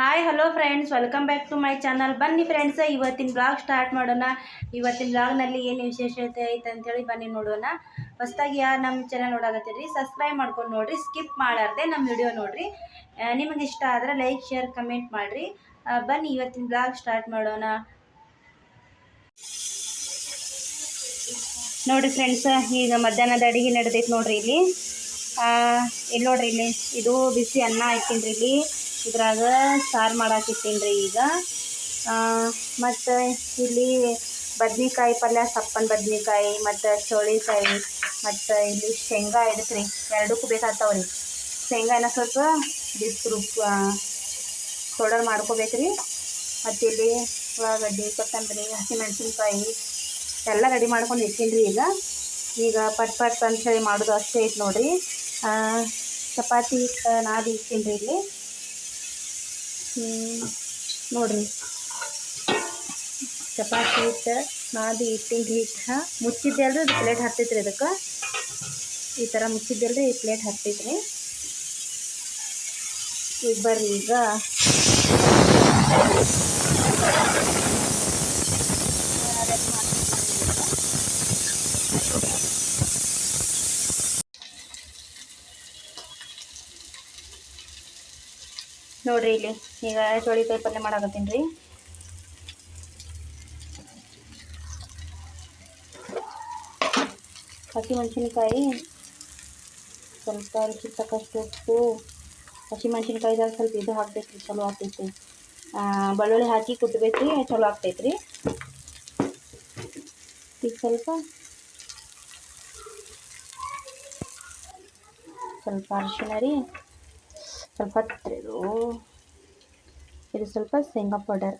Hi hello friends welcome back to my channel ಬನ್ನಿ friends ಇವತ್ತಿನ blog start ಮಾಡೋಣ. ಇವತ್ತಿನ ಬ್ಲಾಗ್ನಲ್ಲಿ ಏನು ವಿಶೇಷತೆ ಐತೆ ಅಂತೇಳಿ ಬನ್ನಿ ನೋಡೋಣ. ಹೊಸ್ದಾಗಿ ಯಾರು ನಮ್ಮ ಚಾನಲ್ ನೋಡಾಕತ್ತೀರಿ ಸಬ್ಸ್ಕ್ರೈಬ್ ಮಾಡ್ಕೊಂಡು ನೋಡಿರಿ ಸ್ಕಿಪ್ ಮಾಡಾರ್ದೆ ನಮ್ಮ ವಿಡಿಯೋ ನೋಡಿರಿ. ನಿಮಗೆ ಇಷ್ಟ ಆದರೆ ಲೈಕ್ ಶೇರ್ ಕಮೆಂಟ್ ಮಾಡಿರಿ. ಬನ್ನಿ ಇವತ್ತಿನ ಬ್ಲಾಗ್ ಸ್ಟಾರ್ಟ್ ಮಾಡೋಣ. ನೋಡಿರಿ ಫ್ರೆಂಡ್ಸ್ ಈಗ ಮಧ್ಯಾಹ್ನದ ಅಡಿಗೆ ನಡೆದೈತೆ ನೋಡಿರಿ ಇಲ್ಲಿ. ಇಲ್ಲಿ ನೋಡ್ರಿ ಇಲ್ಲಿ, ಇದು ಬಿಸಿ ಅನ್ನ ಹಾಕಿನ್ರಿ ಇಲ್ಲಿ. ಇದ್ರಾಗ ಸಾರು ಮಾಡಾಕಿಟ್ಟೀನಿ ರೀ ಈಗ ಮತ್ತು ಇಲ್ಲಿ ಬದ್ನೆಕಾಯಿ ಪಲ್ಯ, ಸಪ್ಪನ ಬದ್ನೆಕಾಯಿ, ಮತ್ತು ಚೋಳಿಕಾಯಿ, ಮತ್ತು ಇಲ್ಲಿ ಶೇಂಗಾ ಇಡತ್ರಿ. ಎರಡಕ್ಕೂ ಬೇಕಾಗ್ತಾವೆ ರೀ ಶೇಂಗಾನ ಸ್ವಲ್ಪ ಬಿಸಿರು ಪೌಡರ್ ಮಾಡ್ಕೋಬೇಕ್ರಿ. ಮತ್ತು ಇಲ್ಲಿ ಉಳ್ಳಾಗಡ್ಡಿ, ಕೊತ್ತಂಬರಿ, ಹಸಿಮೆಣಸಿನ್ಕಾಯಿ ಎಲ್ಲ ರೆಡಿ ಮಾಡ್ಕೊಂಡು ಇಟ್ಟೀನಿ ರೀ ಈಗ. ಈಗ ಪಟ್ ಪಟ್ ಅಂತೇಳಿ ಮಾಡೋದು ಅಷ್ಟೇ ಐತೆ ನೋಡಿರಿ. ಚಪಾತಿ ನಾದಿ ಇಟ್ಟೀನಿ ರೀ ಇಲ್ಲಿ. ನೋಡ್ರಿ. ಚಪಾತಿ ಹಿಟ್ಟು ನಾದಿ ಇಟ್ಟಿನ ಹಿಟ್ಟು ಮುಚ್ಚಿದ್ದೆ ಅಲ್ರಿ ಇದು ಪ್ಲೇಟ್ ಹತ್ತೈತ್ರಿ ಅದಕ್ಕೆ ಈ ಥರ ಮುಚ್ಚಿದ್ದಲ್ರಿ ಈ ಪ್ಲೇಟ್ ಹತ್ತೈತ್ರಿ. ಈಗ ಬರ್ರಿ, ಈಗ ನೋಡ್ರಿ ಇಲ್ಲಿ. ಈಗ ಚೋಳಿಕಾಯಿ ಪಲ್ಯ ಮಾಡಾಕತ್ತೀನಿ ರೀ. ಹಸಿಮೆಣಸಿನ್ಕಾಯಿ ಸ್ವಲ್ಪ ರುಚಿ ತಕ್ಕಷ್ಟು ಉಪ್ಪು. ಹಸಿಮೆಣಸಿನ್ಕಾಯಿದಾಗ ಸ್ವಲ್ಪ ಇದು ಹಾಕ್ಬೇಕು ರೀ ಚಲೋ ಆಗ್ತೈತಿ. ಬೆಳ್ಳುಳ್ಳಿ ಹಾಕಿ ಕುಟ್ಬೇಕು ರೀ ಚಲೋ ಆಗ್ತೈತಿ ರೀ ಈಗ ಸ್ವಲ್ಪ ಸ್ವಲ್ಪ ಅರಿಶಿನ ರೀ. ಸ್ವಲ್ಪ ಹತ್ರಿ ಇದು ಸ್ವಲ್ಪ ಶೇಂಗಾ ಪೌಡರ್.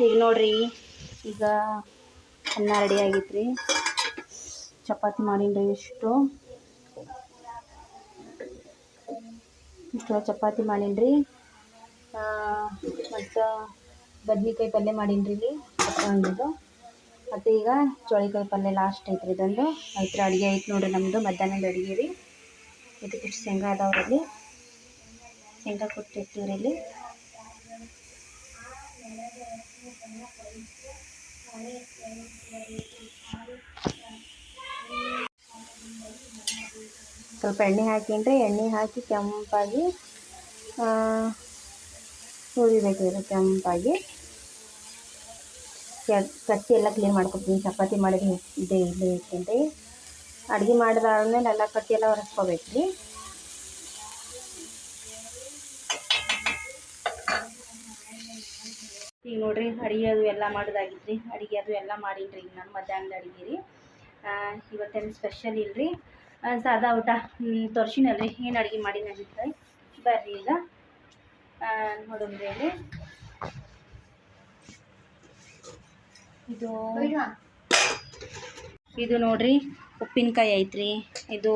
ಈಗ ನೋಡ್ರಿ, ಈಗ ಅನ್ನ ರೆಡಿ ಆಗೈತೆ ರೀ ಚಪಾತಿ ಮಾಡೀನಿ ರೀ ಇಷ್ಟು. ಇಷ್ಟು ಚಪಾತಿ ಮಾಡಿನ್ರಿ. ಮತ್ತು ಬದ್ನಿಕಾಯಿ ಪಲ್ಯ ಮಾಡೀನಿ ರೀ ಇಲ್ಲಿ ಮತ್ತು ಈಗ ಚೋಳಿಕಾಯಿ ಪಲ್ಯ ಲಾಸ್ಟ್ ಐತ್ರಿ ಇದೊಂದು. ಐತ್ರ ಅಡುಗೆ ಐತೆ ನೋಡಿರಿ ನಮ್ಮದು ಮಧ್ಯಾಹ್ನದ ಅಡುಗೆ ರೀ. ಇದಕ್ಕೆ ಇಷ್ಟು ಶೇಂಗಾ ಅದಾವ್ರಲ್ಲಿ ಶೇಂಗಾ ಕೊಟ್ಟಿರ್ತೀವಿ ಇಲ್ಲಿ. ಸ್ವಲ್ಪ ಎಣ್ಣೆ ಹಾಕೀನಿ ಎಣ್ಣೆ ಹಾಕಿ ಕೆಂಪಾಗಿ ಹುರಿಬೇಕು ರೀ ಕೆಂಪಾಗಿ. ಕಚ್ಚಿ ಎಲ್ಲ ಕ್ಲೀನ್ ಮಾಡ್ಕೊತೀನಿ ಚಪಾತಿ ಮಾಡಿದ ಇದೆ ಇಲ್ಲಿ ಇಟ್ಕೊಂಡು ಅಡುಗೆ ಮಾಡಿದಾದ್ಮೇಲೆ ಎಲ್ಲ ಕಟ್ಟಿ ಎಲ್ಲ ಒರೆಸ್ಕೋಬೇಕು ರೀ ಈಗ ನೋಡ್ರಿ, ಅಡುಗೆ ಅದು ಎಲ್ಲ ಮಾಡೋದಾಗಿತ್ತು ರೀ ಅಡುಗೆ ಅದು ಎಲ್ಲ ಮಾಡೀನಿ ರೀ ಈಗ ನಾನು ಮಧ್ಯಾಹ್ನದ ಅಡುಗೆ ರೀ. ಇವತ್ತೇನು ಸ್ಪೆಷಲ್ ಇಲ್ರಿ. ಸಾದಾ ಊಟ ತೋರ್ಸಿನಲ್ರಿ. ಏನು ಅಡುಗೆ ಮಾಡಿನಾಗಿತ್ತು ಬರ್ರಿ ಈಗ. ನೋಡೋಣ್ರಿ ಅಲ್ಲಿ ಇದು ಇದು ನೋಡ್ರಿ ಉಪ್ಪಿನಕಾಯಿ ಐತ್ರಿ. ಇದು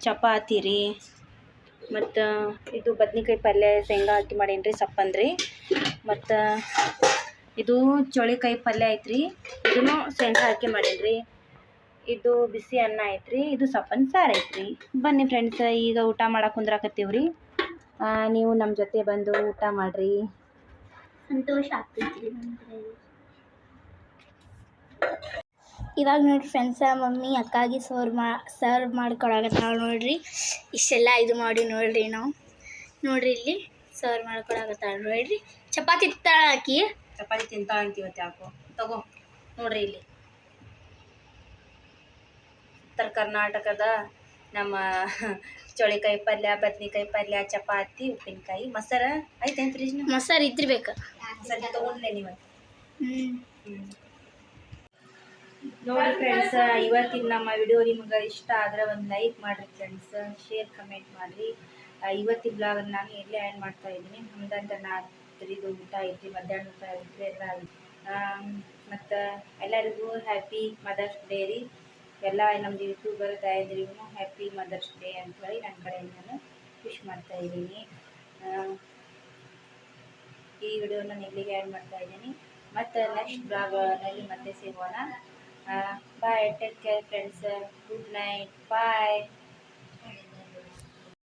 ಚಪಾತಿ ರೀ. ಮತ್ತು ಇದು ಬದ್ನಿಕಾಯಿ ಪಲ್ಯ ಶೇಂಗಾ ಹಾಕಿ ಮಾಡೇನ್ರಿ ರೀ ಸಪ್ಪಂದ್ರಿ. ಮತ್ತು ಇದು ಚೋಳಿಕಾಯಿ ಪಲ್ಯ ಐತ್ರಿ. ಇದನ್ನು ಶೇಂಗಾ ಹಾಕಿ ಮಾಡೇನ್ರಿ. ರೀ ಇದು ಬಿಸಿ ಅನ್ನ ಐತ್ರಿ. ಇದು ಸಪ್ಪನ್ ಸಾರು ಐತ್ರಿ. ಬನ್ನಿ ಫ್ರೆಂಡ್ಸ್ ಈಗ ಊಟ ಮಾಡಕ್ಕೆ ಕುಂದ್ರಾಕತ್ತೀವ್ರಿ. ನೀವು ನಮ್ಮ ಜೊತೆ ಬಂದು ಊಟ ಮಾಡಿರಿ. ಸಂತೋಷ ಆಗ್ತೈತ್ರಿ ಇವಾಗ ನೋಡ್ರಿ ಫ್ರೆಂಡ್ಸ ಮಮ್ಮಿ ಅಕ್ಕಾಗಿ ಸರ್ವ್ ಮಾ ಸರ್ವ್ ಮಾಡ್ಕೊಳಕತ್ತಾಳ ನೋಡ್ರಿ. ಇಷ್ಟೆಲ್ಲ ಇದು ಮಾಡಿ ನೋಡ್ರಿ ನಾವು. ನೋಡ್ರಿ ಇಲ್ಲಿ ಸರ್ವ್ ಮಾಡ್ಕೊಳಕತ್ತಾಳ ನೋಡ್ರಿ. ಚಪಾತಿ ತಿಂತಾಳ ಹಾಕಿ ಚಪಾತಿ ತಿಂತಾ ಅಂತೀವತ್ತು ಯಾಕೋ? ತಗೋ ನೋಡ್ರಿ ಇಲ್ಲಿ. ಉತ್ತರ ಕರ್ನಾಟಕದ ನಮ್ಮ ಚೋಳಿಕಾಯಿ ಪಲ್ಯ ಬದ್ನಿಕಾಯಿ ಪಲ್ಯ ಚಪಾತಿ ಉಪ್ಪಿನಕಾಯಿ ಮೊಸರ. ಐತೆ ಫ್ರಿಜ್ನ ಮೊಸರು ಇದ್ದಿರ್ಬೇಕು. ಸರಿ ತೊಗೊಂಡ್ಲೆ ನೀವು ಹ್ಞೂ ನೋಡಿ ಫ್ರೆಂಡ್ಸ್ ಇವತ್ತಿನ ನಮ್ಮ ವಿಡಿಯೋ ನಿಮ್ಗೆ ಇಷ್ಟ ಆದರೆ ಒಂದು ಲೈಕ್ ಮಾಡಿರಿ ಫ್ರೆಂಡ್ಸ್ ಶೇರ್ ಕಮೆಂಟ್ ಮಾಡಿರಿ. ಇವತ್ತಿನ ಬ್ಲಾಗ್ ನಾನು ಎಲ್ಲೇ ಆ್ಯಡ್ ಮಾಡ್ತಾ ಇದ್ದೀನಿ. ನಮ್ದಂತ ರಾತ್ರಿದು ಊಟ ಐತಿ ಮಧ್ಯಾಹ್ನ ಊಟ ಐತಿ ಎಲ್ಲ ಮತ್ತು ಎಲ್ಲರಿಗೂ ಹ್ಯಾಪಿ ಮದರ್ಸ್ ಡೇ ರೀ. ಎಲ್ಲ ನಮ್ದು ಯೂಟ್ಯೂಬರ್ ತಾಯಂದ್ರಿಗೂ ಹ್ಯಾಪಿ ಮದರ್ಸ್ ಡೇ ಅಂಥೇಳಿ ನನ್ನ ಕಡೆಯಿಂದ ನಾನು ವಿಶ್ ಮಾಡ್ತಾ ಇದ್ದೀನಿ. ಈ ವಿಡಿಯೋನ ನಾನು ಇಲ್ಲಿಗೆ ಆ್ಯಡ್ ಮಾಡ್ತಾ ಇದ್ದೀನಿ. ಮತ್ತು ನೆಕ್ಸ್ಟ್ ಬ್ಲಾಗ್ನಲ್ಲಿ ಮತ್ತೆ ಸಿಗೋಣ. bye take care friends good night bye